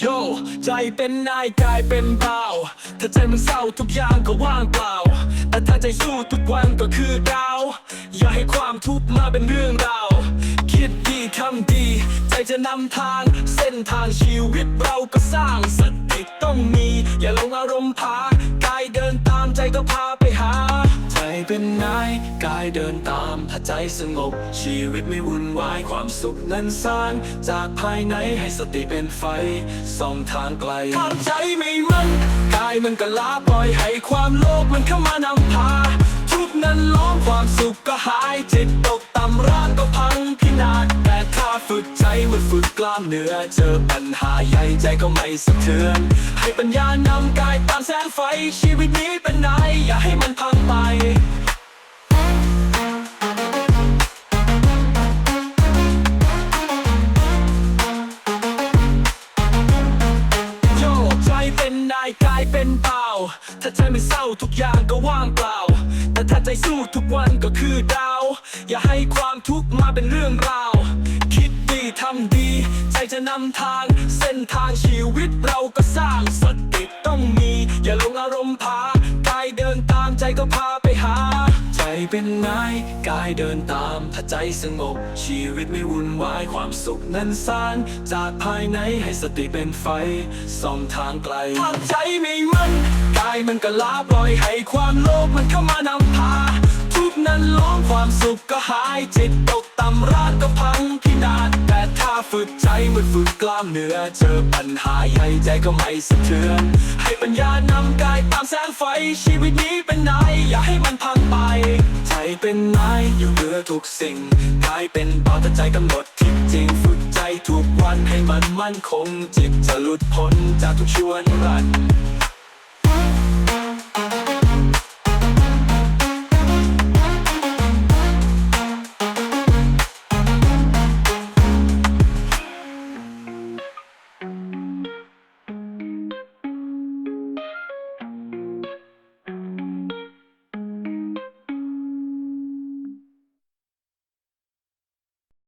โยใจเป็นนายกายเป็นเบาถ้าใจมันเศร้าทุกอย่างก็ว่างเปล่า แต่ถ้าใจสู้ทุกวันก็คือดาว อย่าให้ความทุกข์มาเป็นเรื่องราว คิดดีทำดี ใจจะนำทาง เส้นทางชีวิตเราก็สร้างสติต้องมี อย่าลงอารมณ์พากายเดินตามใจก็พาไปหา เป็นนายกายเดินตามถ้าใจสงบ ชีวิตไม่วุ่นวายความสุขนั้นสร้าง จากภายในให้สติเป็นไฟส่องทางไกลถ้าใจไม่มันกายมันก็ลาปล่อยให้ความโลภมันเข้ามานำพา ทุกนั้นล้อมความสุขก็หายจิตตกต่ำร่างก็พังพินาศแต่ถ้าฝึกใจมันฝึกกล้ามเนื้อเจอปัญหาใหญ่ใจก็ไม่สะเทือน ให้ปัญญานำกายตามแสงไฟชีวิตนี้เป็นนอย่า ใจไม่เศร้าทุกอย่างก็ว่างเปล่า แต่ถ้าใจสู้ทุกวันก็คือดาว อย่าให้ความทุกข์มาเป็นเรื่องราว คิดดีทำดี ใจจะนำทาง เส้นทางชีวิตเราก็สร้างสติต้องมี อย่าลงอารมณ์พากายเดินตามใจก็พาไปหา ใจเป็นนายกายเดินตามถ้าใจสงบ ชีวิตไม่วุ่นวายความสุขนั้นสร้างจากภายในให้สติเป็นไฟส่องทางไกลถ้าใจไม่มัน มันก็ลาปล่อยให้ความโลภมันเข้ามานำพา ทุกนั้นล้อมความสุขก็หายจิตตกต่ำร่างก็พังพินาศแต่ถ้าฝึกใจมันฝึกกล้ามเนื้อ เจอปัญหาใหญ่ใจก็ไม่สะเทือน ให้ปัญญานำกายตามแสงไฟชีวิตนี้เป็นนายอย่าให้มันพังไป ใจเป็นนายอยู่เหนือทุกสิ่งกายเป็นเบาแต่ใจกำหนดทิศจริงฝึกใจทุกวันให้มันมั่นคงจิตจะหลุดพ้นจากทุกชวนรัน